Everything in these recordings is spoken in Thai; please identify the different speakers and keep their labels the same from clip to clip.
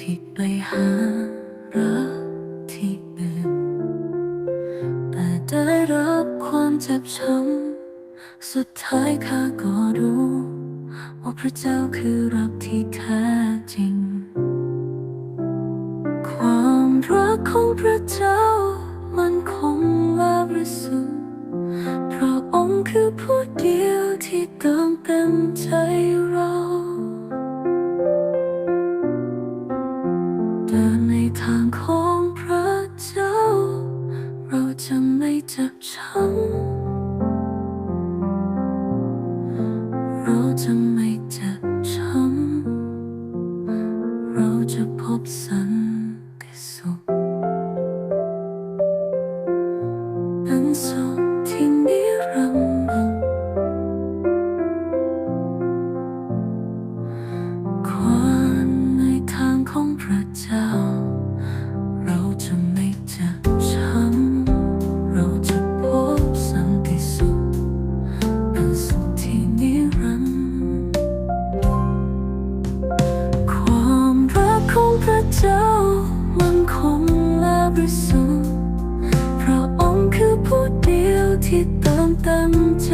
Speaker 1: ที่ไปหารักที่อื่นแต่ได้รับความเจ็บช้ำสุดท้ายข้าก็รู้ว่าพระเจ้าคือรักที่แท้จริง ความรักของพระเจ้ามันคงและบริสุทธิ์พระองค์คือผู้เดียวที่เติมเต็มใจเรา ทางของพระเจ้า เราจะไม่เจ็บช้ำเราจะไม่เจ็บช้ำเราจะพบสันติสุขเป็นสุข เจ้ามันคงและบริสุทธิ์พระองค์คือผู้เดียวที่เติมเต็มใจ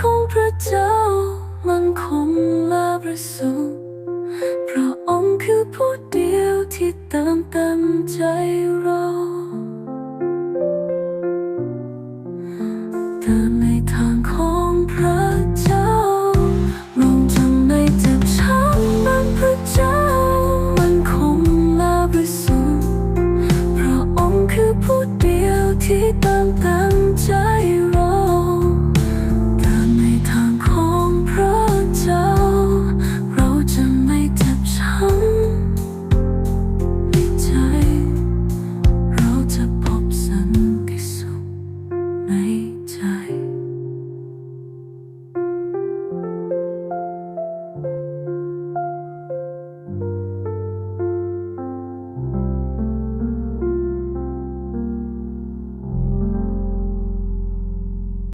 Speaker 1: ของพระเจ้ามันคงและบริสุทธิ์พระองค์คือผู้เดียวที่เติมเต็มใจเราเดินในทางของพระเจ้าเราจะไม่เจ็บช้ำมันพระเจ้ามันคงและบริสุทธิ์พระองค์คือผู้เดียวที่เติมเต็มใจ